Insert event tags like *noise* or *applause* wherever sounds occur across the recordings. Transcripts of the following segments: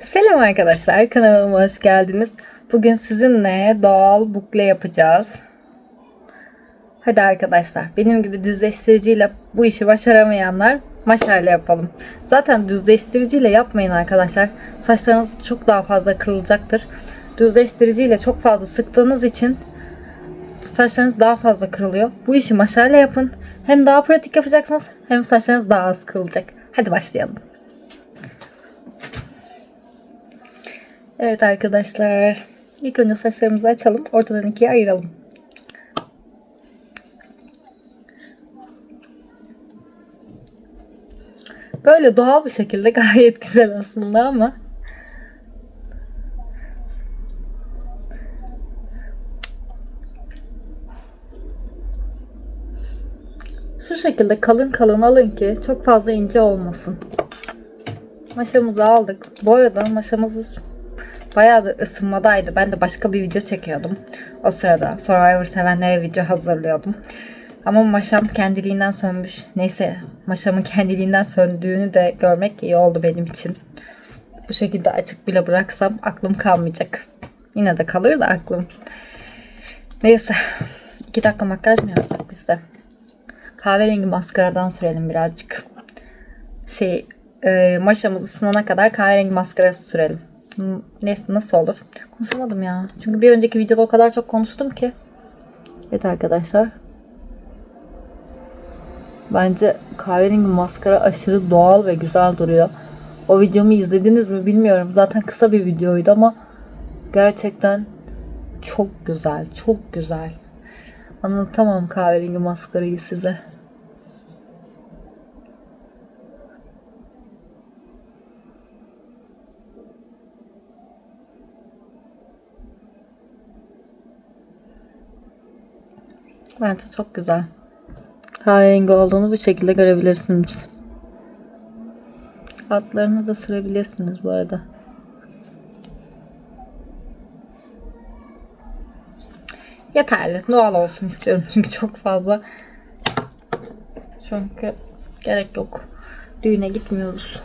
Selam arkadaşlar kanalıma hoş geldiniz. Bugün sizinle doğal bukle yapacağız. Hadi arkadaşlar benim gibi düzleştiriciyle bu işi başaramayanlar maşayla yapalım. Zaten düzleştiriciyle yapmayın arkadaşlar. Saçlarınız çok daha fazla kırılacaktır. Düzleştiriciyle çok fazla sıktığınız için saçlarınız daha fazla kırılıyor. Bu işi maşayla yapın. Hem daha pratik yapacaksınız hem saçlarınız daha az kırılacak. Hadi başlayalım. Evet arkadaşlar. İlk önce saçlarımızı açalım. Ortadan ikiye ayıralım. Böyle doğal bir şekilde *laughs* gayet güzel aslında ama şu şekilde kalın kalın alın ki çok fazla ince olmasın. Maşamızı aldık. Bu arada maşamız bayağı da ısınmadaydı. Ben de başka bir video çekiyordum. O sırada Survivor sevenlere video hazırlıyordum. Ama maşam kendiliğinden sönmüş. Neyse maşamın *laughs* kendiliğinden söndüğünü de görmek iyi oldu benim için. Bu şekilde açık bile bıraksam aklım kalmayacak. Yine de kalır da aklım. Neyse. *laughs* 2 dakika makyaj mı yapsak biz de? Kahverengi maskaradan sürelim birazcık. Şey e, maşamız ısınana kadar kahverengi maskarası sürelim. Neyse nasıl olur? Konuşamadım ya. Çünkü bir önceki videoda o kadar çok konuştum ki. Evet arkadaşlar. Bence kahverengi maskara aşırı doğal ve güzel duruyor. O videomu izlediniz mi bilmiyorum. Zaten kısa bir videoydu ama gerçekten çok güzel, çok güzel. Anlatamam kahverengi maskarayı size. Bence çok güzel. Kahverengi olduğunu bu şekilde görebilirsiniz. Altlarını da sürebilirsiniz bu arada. Yeterli. Doğal olsun istiyorum çünkü çok fazla. Çünkü gerek yok. Düğüne gitmiyoruz.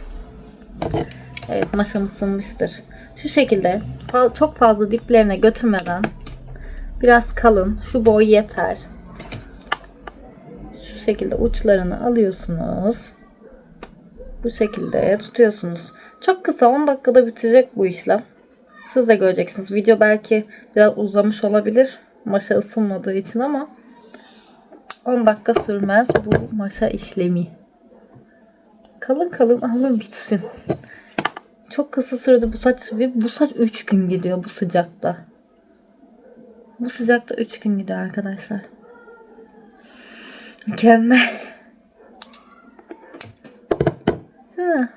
Evet maşam ısınmıştır. Şu şekilde çok fazla diplerine götürmeden biraz kalın. Şu boy yeter. Şekilde uçlarını alıyorsunuz. Bu şekilde tutuyorsunuz. Çok kısa 10 dakikada bitecek bu işlem. Siz de göreceksiniz. Video belki biraz uzamış olabilir. Maşa ısınmadığı için ama 10 dakika sürmez bu maşa işlemi. Kalın kalın alın bitsin. Çok kısa sürede bu saç ve bu saç 3 gün gidiyor bu sıcakta. Bu sıcakta 3 gün gidiyor arkadaşlar. Mükemmel. Hı.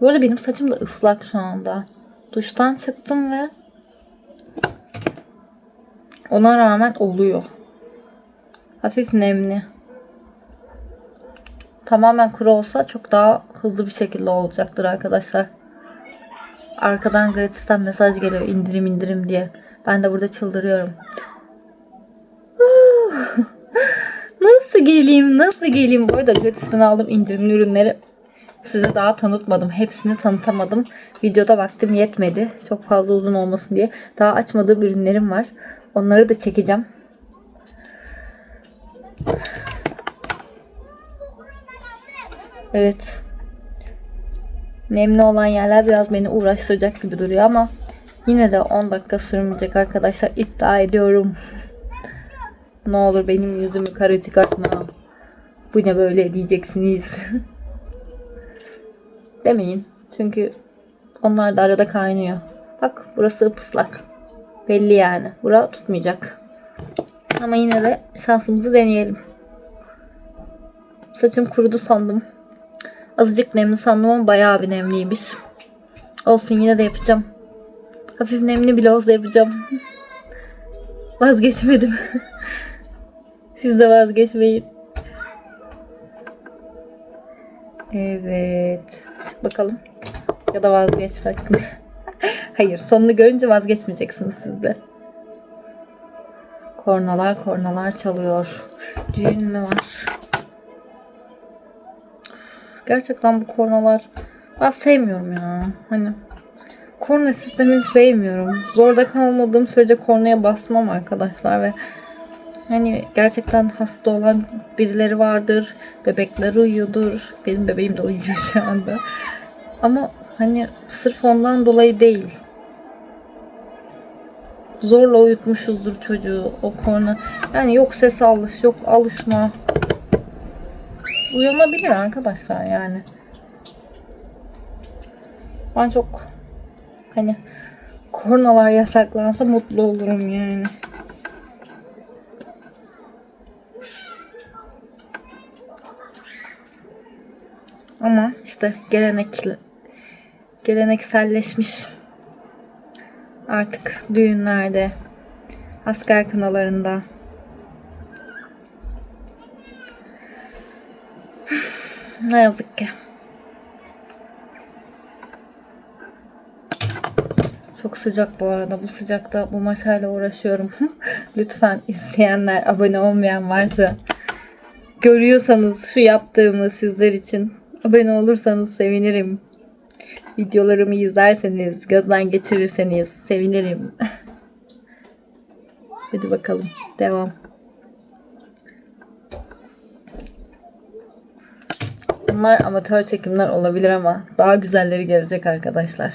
Bu arada benim saçım da ıslak şu anda. Duştan çıktım ve ona rağmen oluyor. Hafif nemli. Tamamen kuru olsa çok daha hızlı bir şekilde olacaktır arkadaşlar. Arkadan gratisten mesaj geliyor indirim indirim diye. Ben de burada çıldırıyorum. nasıl geleyim nasıl geleyim? Bu arada gratisten aldım indirimli ürünleri. Size daha tanıtmadım. Hepsini tanıtamadım. Videoda vaktim yetmedi. Çok fazla uzun olmasın diye. Daha açmadığım ürünlerim var. Onları da çekeceğim. Evet. Nemli olan yerler biraz beni uğraştıracak gibi duruyor ama yine de 10 dakika sürmeyecek arkadaşlar iddia ediyorum. *laughs* ne olur benim yüzümü kara çıkartma. Bu ne böyle diyeceksiniz. *laughs* Demeyin. Çünkü onlar da arada kaynıyor. Bak burası ıslak. Belli yani. Bura tutmayacak. Ama yine de şansımızı deneyelim. Saçım kurudu sandım. Azıcık nemli sandım ama bayağı bir nemliymiş. Olsun yine de yapacağım. Hafif nemli bile olsa yapacağım. *laughs* Vazgeçmedim. *laughs* Siz de vazgeçmeyin. Evet. Çık bakalım. Ya da vazgeç bakın. *laughs* Hayır sonunu görünce vazgeçmeyeceksiniz siz de. Kornalar kornalar çalıyor. Düğün mü var? Gerçekten bu kornalar ben sevmiyorum ya. Hani korna sistemini sevmiyorum. Zorda kalmadığım sürece kornaya basmam arkadaşlar ve hani gerçekten hasta olan birileri vardır. Bebekler uyuyordur. Benim bebeğim de uyuyor şu anda. Ama hani sırf ondan dolayı değil. Zorla uyutmuşuzdur çocuğu o korna. Yani yok ses alış, yok alışma. Uyanabilir arkadaşlar yani. Ben çok hani kornalar yasaklansa mutlu olurum yani. Ama işte gelenekli gelenekselleşmiş artık düğünlerde, asker kınalarında *sighs* ne yazık ki. Çok sıcak bu arada. Bu sıcakta bu maşayla uğraşıyorum. *laughs* Lütfen izleyenler, abone olmayan varsa görüyorsanız şu yaptığımı sizler için abone olursanız sevinirim. Videolarımı izlerseniz, gözden geçirirseniz sevinirim. *laughs* Hadi bakalım. Devam. Bunlar amatör çekimler olabilir ama daha güzelleri gelecek arkadaşlar.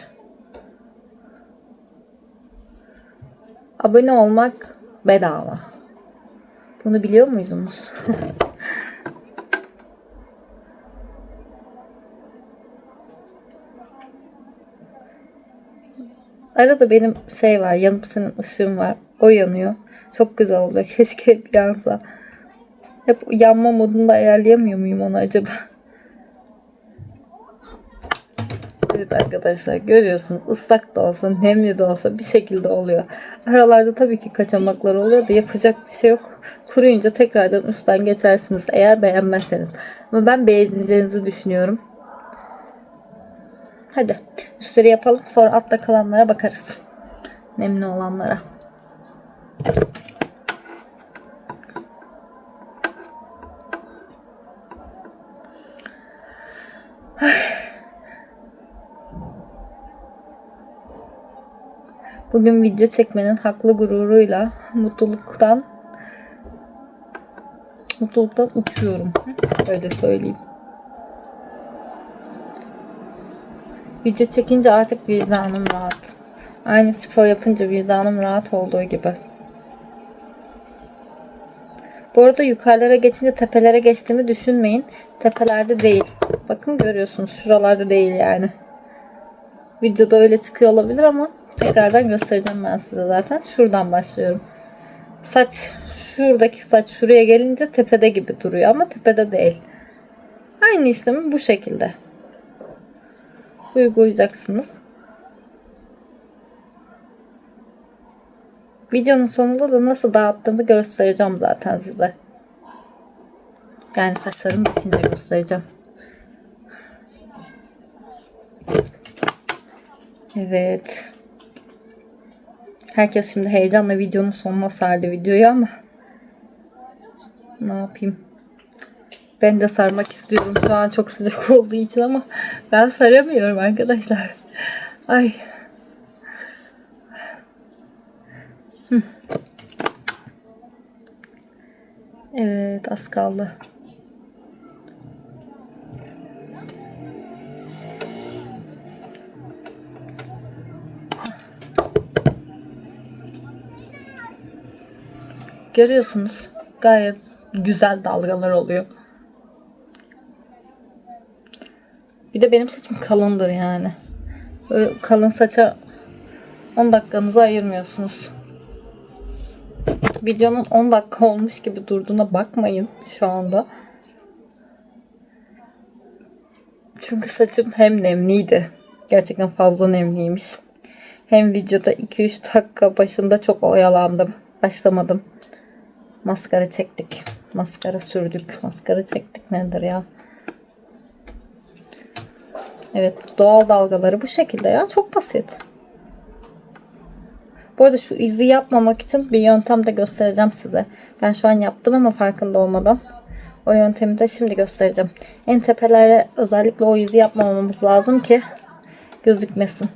Abone olmak bedava. Bunu biliyor muydunuz? *laughs* Arada benim şey var, yanıp ışığım var. O yanıyor. Çok güzel oluyor. *laughs* Keşke hep yansa. Hep yanma modunda ayarlayamıyor muyum onu acaba? Evet arkadaşlar görüyorsunuz ıslak da olsa nemli de olsa bir şekilde oluyor. Aralarda tabii ki kaçamaklar oluyor da yapacak bir şey yok. Kuruyunca tekrardan üstten geçersiniz eğer beğenmezseniz. Ama ben beğeneceğinizi düşünüyorum. Hadi üstleri yapalım sonra altta kalanlara bakarız. Nemli olanlara. *sighs* Bugün video çekmenin haklı gururuyla mutluluktan mutluluktan uçuyorum. Öyle söyleyeyim. Video çekince artık vicdanım rahat. Aynı spor yapınca vicdanım rahat olduğu gibi. Bu arada yukarılara geçince tepelere geçtiğimi düşünmeyin. Tepelerde değil. Bakın görüyorsunuz şuralarda değil yani. Videoda öyle çıkıyor olabilir ama tekrardan göstereceğim ben size zaten. Şuradan başlıyorum. Saç şuradaki saç şuraya gelince tepede gibi duruyor ama tepede değil. Aynı işlemi bu şekilde uygulayacaksınız. Videonun sonunda da nasıl dağıttığımı göstereceğim zaten size. Yani saçlarım bitince göstereceğim. Evet. Herkes şimdi heyecanla videonun sonuna sardı videoyu ama ne yapayım? Ben de sarmak istiyorum şu an çok sıcak *laughs* olduğu için ama ben saramıyorum arkadaşlar. Ay. Evet az kaldı. Görüyorsunuz gayet güzel dalgalar oluyor. Bir de benim saçım kalındır yani. Böyle kalın saça 10 dakikanızı ayırmıyorsunuz. Videonun 10 dakika olmuş gibi durduğuna bakmayın şu anda. Çünkü saçım hem nemliydi. Gerçekten fazla nemliymiş. Hem videoda 2-3 dakika başında çok oyalandım. Başlamadım. Maskara çektik. Maskara sürdük. Maskara çektik nedir ya? Evet doğal dalgaları bu şekilde ya. Çok basit. Bu arada şu izi yapmamak için bir yöntem de göstereceğim size. Ben şu an yaptım ama farkında olmadan. O yöntemi de şimdi göstereceğim. En tepelere özellikle o izi yapmamamız lazım ki gözükmesin.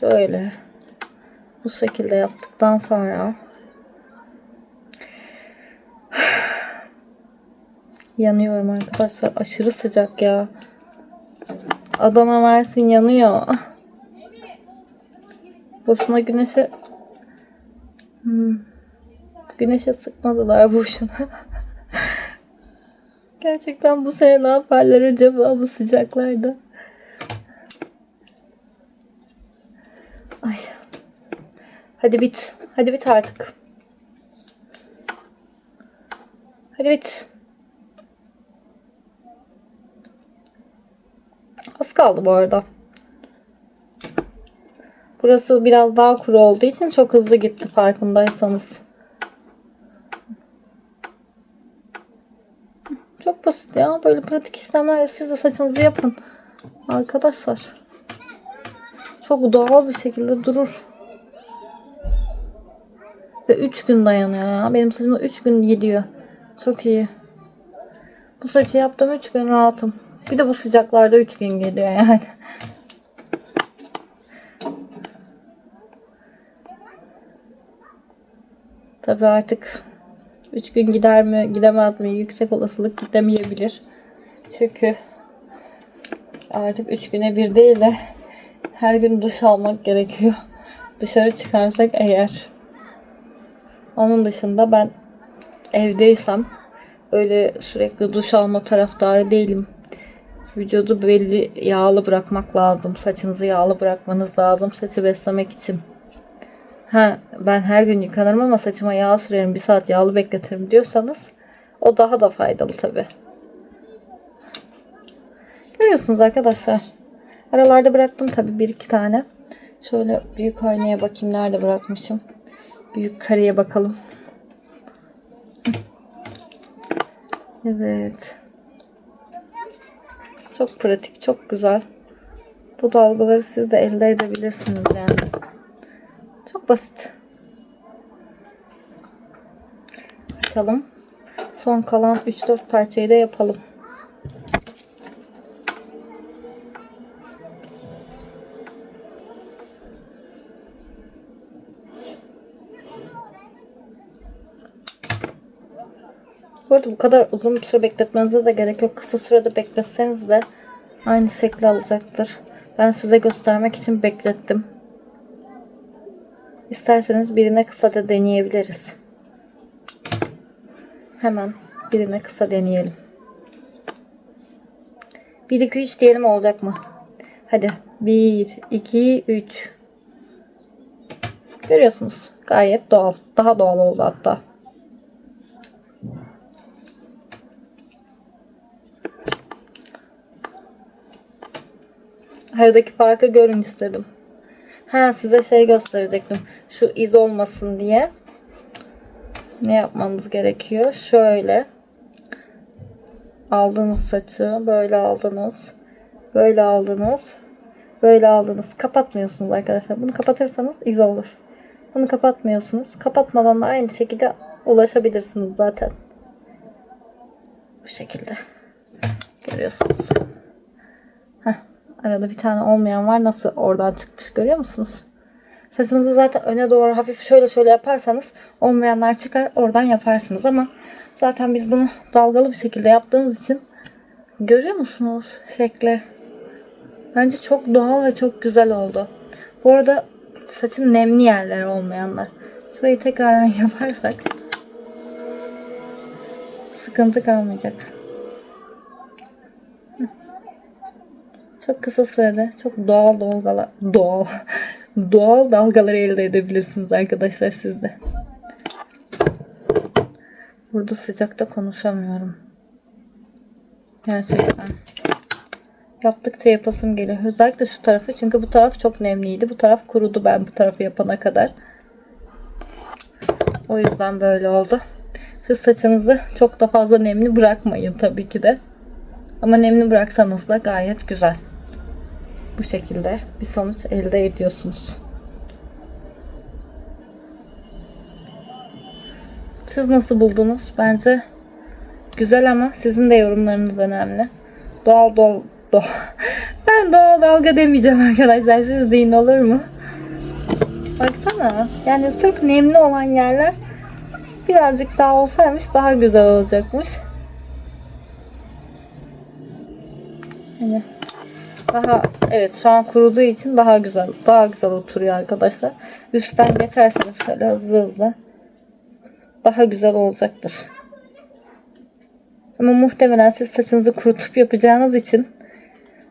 Şöyle bu şekilde yaptıktan sonra *sighs* yanıyorum arkadaşlar. Aşırı sıcak ya. Adana Mersin yanıyor. Boşuna güneşe Hmm. güneşe sıkmadılar boşuna. *laughs* Gerçekten bu sene ne yaparlar acaba bu sıcaklarda? Ay. Hadi bit. Hadi bit artık. Hadi bit. Az kaldı bu arada. Burası biraz daha kuru olduğu için çok hızlı gitti farkındaysanız. Çok basit ya. Böyle pratik işlemlerle siz de saçınızı yapın. Arkadaşlar. Çok doğal bir şekilde durur. Ve 3 gün dayanıyor ya. Benim saçıma 3 gün gidiyor. Çok iyi. Bu saçı yaptım 3 gün rahatım. Bir de bu sıcaklarda 3 gün geliyor yani. *laughs* Tabii artık 3 gün gider mi gidemez mi yüksek olasılık gidemeyebilir. Çünkü artık 3 güne bir değil de her gün duş almak gerekiyor. Dışarı çıkarsak eğer. Onun dışında ben evdeysem öyle sürekli duş alma taraftarı değilim. Vücudu belli yağlı bırakmak lazım. Saçınızı yağlı bırakmanız lazım saçı beslemek için. Ha ben her gün yıkanırım ama saçıma yağ sürerim bir saat yağlı bekletirim diyorsanız o daha da faydalı tabi. Görüyorsunuz arkadaşlar. Aralarda bıraktım tabi bir iki tane. Şöyle büyük aynaya bakayım nerede bırakmışım. Büyük kareye bakalım. Evet. Çok pratik, çok güzel. Bu dalgaları siz de elde edebilirsiniz yani. Çok basit. Açalım. Son kalan 3-4 parçayı da yapalım. Bu kadar uzun bir süre bekletmenize de gerek yok. Kısa sürede bekletseniz de aynı şekli alacaktır. Ben size göstermek için beklettim. İsterseniz birine kısa da deneyebiliriz. Hemen birine kısa deneyelim. 1 2 3 diyelim olacak mı? Hadi 1 2 3 Görüyorsunuz. Gayet doğal. Daha doğal oldu hatta. Aradaki farkı görün istedim. Ha size şey gösterecektim. Şu iz olmasın diye. Ne yapmanız gerekiyor? Şöyle. Aldınız saçı. Böyle aldınız. Böyle aldınız. Böyle aldınız. Kapatmıyorsunuz arkadaşlar. Bunu kapatırsanız iz olur. Bunu kapatmıyorsunuz. Kapatmadan da aynı şekilde ulaşabilirsiniz zaten. Bu şekilde. Görüyorsunuz. Arada bir tane olmayan var. Nasıl oradan çıkmış görüyor musunuz? Saçınızı zaten öne doğru hafif şöyle şöyle yaparsanız olmayanlar çıkar. Oradan yaparsınız ama zaten biz bunu dalgalı bir şekilde yaptığımız için görüyor musunuz şekli? Bence çok doğal ve çok güzel oldu. Bu arada saçın nemli yerleri olmayanlar. Şurayı tekrardan *laughs* yaparsak sıkıntı kalmayacak. Çok kısa sürede çok doğal dalgalar doğal *laughs* doğal dalgaları elde edebilirsiniz arkadaşlar siz de. Burada sıcakta konuşamıyorum. Gerçekten. Yaptıkça yapasım geliyor. Özellikle şu tarafı çünkü bu taraf çok nemliydi. Bu taraf kurudu ben bu tarafı yapana kadar. O yüzden böyle oldu. Siz saçınızı çok da fazla nemli bırakmayın tabii ki de. Ama nemli bıraksanız da gayet güzel. Bu şekilde bir sonuç elde ediyorsunuz. Siz nasıl buldunuz? Bence Güzel ama sizin de yorumlarınız önemli. Doğal doğal doğal. *laughs* Ben doğal dalga demeyeceğim arkadaşlar. Siz deyin olur mu? Baksana. Yani sırf nemli olan yerler birazcık daha olsaymış daha güzel olacakmış. Hani daha evet şu an kuruduğu için daha güzel daha güzel oturuyor arkadaşlar. Üstten geçerseniz şöyle hızlı hızlı daha güzel olacaktır. Ama muhtemelen siz saçınızı kurutup yapacağınız için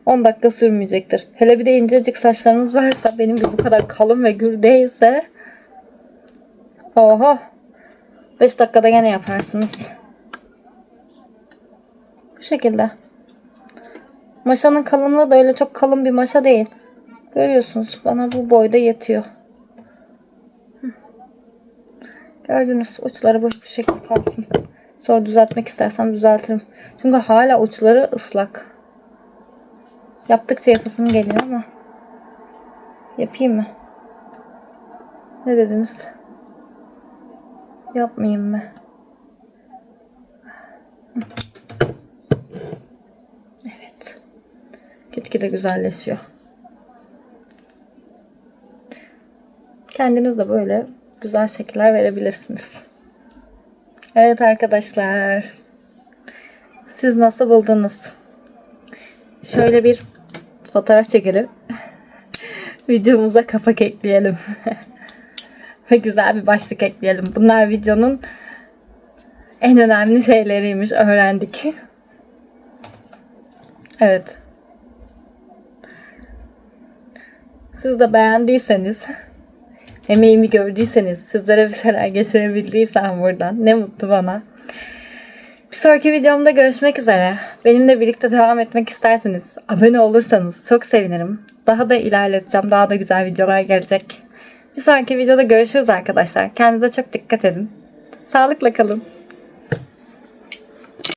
10 dakika sürmeyecektir. Hele bir de incecik saçlarınız varsa benim gibi bu kadar kalın ve gür değilse oho 5 dakikada gene yaparsınız. Bu şekilde. Maşanın kalınlığı da öyle çok kalın bir maşa değil. Görüyorsunuz bana bu boyda yetiyor. Gördünüz uçları boş bir şekilde kalsın. Sonra düzeltmek istersem düzeltirim. Çünkü hala uçları ıslak. Yaptıkça yapasım geliyor ama. Yapayım mı? Ne dediniz? Yapmayayım mı? Gitgide güzelleşiyor. Kendiniz de böyle güzel şekiller verebilirsiniz. Evet arkadaşlar. Siz nasıl buldunuz? Şöyle bir fotoğraf çekelim. *laughs* Videomuza kapak ekleyelim. *laughs* Ve güzel bir başlık ekleyelim. Bunlar videonun en önemli şeyleriymiş. Öğrendik. *laughs* Evet. Siz de beğendiyseniz emeğimi gördüyseniz sizlere bir şeyler geçirebildiysem buradan ne mutlu bana. Bir sonraki videomda görüşmek üzere. Benimle birlikte devam etmek isterseniz abone olursanız çok sevinirim. Daha da ilerleteceğim. Daha da güzel videolar gelecek. Bir sonraki videoda görüşürüz arkadaşlar. Kendinize çok dikkat edin. Sağlıkla kalın.